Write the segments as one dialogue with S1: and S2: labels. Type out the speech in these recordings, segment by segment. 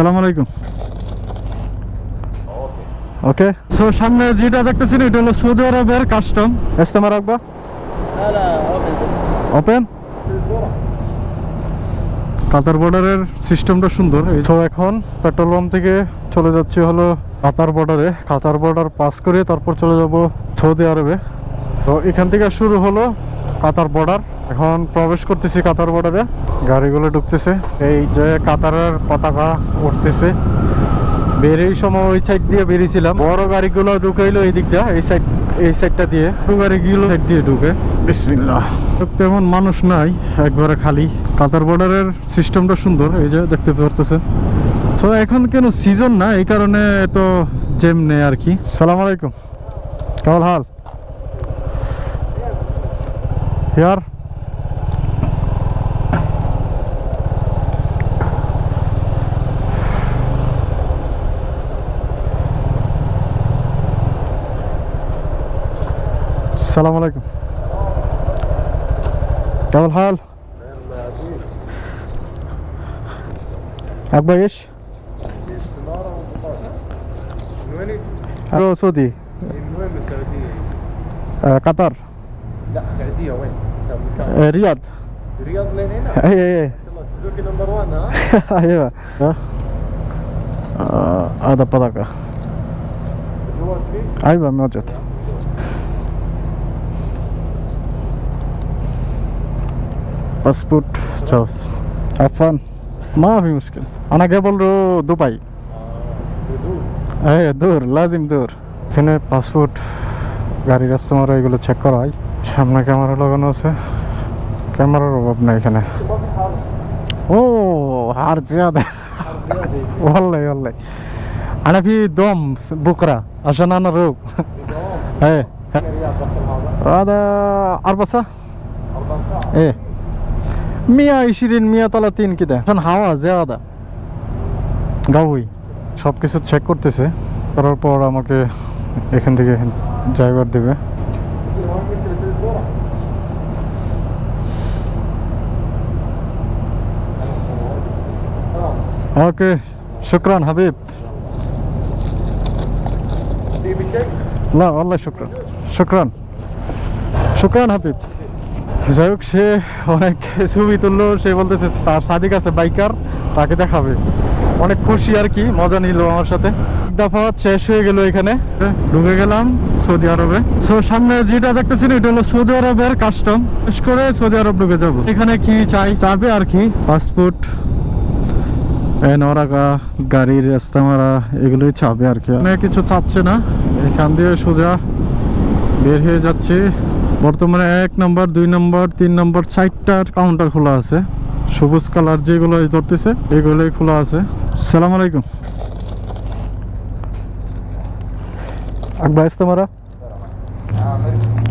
S1: আসসালামু আলাইকুম। Okay so সামনে যেটা দেখতেছেন, এটা হলো সৌদি আরবের কাস্টম ইস্তেমা রাখবা। ওপেন কাতার বর্ডারের সিস্টেমটা সুন্দর। তো এখন পেট্রোল পাম্প থেকে চলে যাচ্ছি হলো কাতার বর্ডারে কাতার বর্ডার পাস করে তারপর চলে যাব সৌদি আরবে। তো এখান থেকে শুরু হলো কাতার বর্ডার এখন প্রবেশ করতেছি কাতার বর্ডারে গাড়িগুলো ঢুকতেছে। এই যে কাতারের পতাকা উঠতেছে। বেরিয়ে সময় ওই সাইড দিয়ে বেরিয়েছিলাম। বড় গাড়িগুলো ঢুকাইলো এই দিক দিয়ে এই সাইড এই সাইডটা দিয়ে। ছোট গাড়িগুলো সাইড দিয়ে ঢুকে। বিসমিল্লাহ। তেমন মানুষ নাই একবারে খালি। কাতার বর্ডারের সিস্টেমটা সুন্দর এই যে দেখতে পাচ্ছেন তো এখন কেন সিজন না এই কারণে এত জেম নেই আর কি। সালাম আলাইকুম। কেমন হাল? يار السلام عليكم كيف الحال؟ عقبه إيش؟
S2: من
S1: استمارة سعودي؟
S2: من وين من السعودية؟
S1: آه، قطر
S2: لا السعودية وين؟ انت مكان
S1: آه رياض
S2: الرياض لين هنا؟ ما
S1: اي اي اي
S2: شاء الله سوزوكي نمبر 1 ها؟
S1: ايوه آه. آه، هذا بطاقة
S2: الجواز فيه؟
S1: ايوه موجود باسبورت جواز عفوا ما في مشكلة أنا قبل رو دبي
S2: دودو
S1: এই দূর লাজিম দূর এখানে পাসপোর্ট গাড়ির কাস্টমার এগুলো চেক করা হয় সামনে ক্যামেরা লাগানো আছে ক্যামেরার অভাব নাই এখানে
S2: ما في حرب
S1: ও আর জিয়াদা
S2: رياضي
S1: والله والله انا في دوم بكره عشان انا روب
S2: بدوام
S1: ايه
S2: كم رياض دخل هذا؟
S1: هذا أربع ساعة
S2: أربع ساعات
S1: ايه 120 130 كده عشان হাওয়া زيادة গাউই সব কিছু চেক করতেছে করার পর আমাকে এখান থেকে ড্রাইভার দেবে ওকে শুক্রান হাবিব না আল্লাহ শুক্রান শুক্রান শুক্রান হাবিব যাইহোক, সে অনেক ছবি তুললো, সে বলতেছে তার সাদিক আছে বাইকার, তাকে দেখাবে। অনেক খুশি আর কি, মজা নিল আমার সাথে। এক দফা শেষ হয়ে গেল এখানে। ঢুকে গেলাম সৌদি আরবে। সো সামনে যেটা দেখতেছেন, এটা হলো সৌদি আরবের কাস্টম বিশেষ করে সৌদি আরব ঢুকে যাব। এখানে কি চাই, চাবে আর কি? পাসপোর্ট নরাগা গাড়ির রাস্তা মারা এগুলোই চাবে আর কি। অনেক কিছু চাচ্ছে না। এখান দিয়ে সোজা বের হয়ে যাচ্ছে। বর্তমানে এক নম্বর, দুই নম্বর, তিন নম্বর চারটার কাউন্টার খোলা আছে। সবুজ কালার যেগুলো ধরতেছে, এগুলোই খোলা আছে। সালাম আলাইকুম। আকবা ইস্তামারা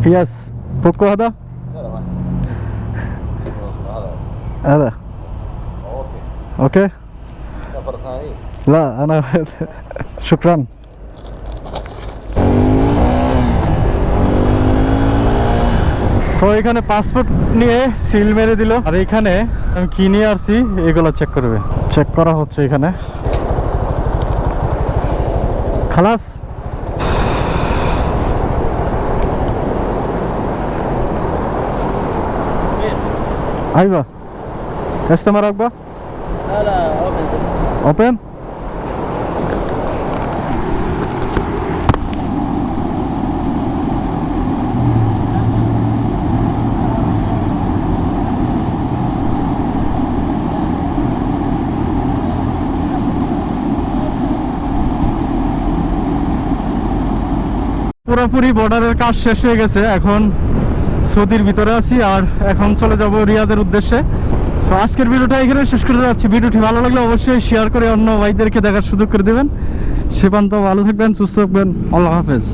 S1: ইয়াস পোক্কো হাদা
S2: ওকে।
S1: لا انا شكرا সো এখানে পাসপোর্ট নিয়ে সিল মেরে দিল আর এখানে আমি কি নিয়ে আসছি এগুলো চেক করবে চেক করা হচ্ছে এখানে খালাস আইবা কাস্টমার রাখবা
S3: لا لا اوبن
S1: ওপেন পুরোপুরি বর্ডারের কাজ শেষ হয়ে গেছে। এখন সৌদির ভিতরে আছি আর এখন চলে যাব রিয়াদের উদ্দেশ্যে। সো আজকের ভিডিওটা এখানে শেষ করে যাচ্ছি। ভিডিওটি ভালো লাগলে অবশ্যই শেয়ার করে অন্য ভাইদেরকে দেখার সুযোগ করে দেবেন। সে ভালো থাকবেন, সুস্থ থাকবেন। আল্লাহ হাফেজ।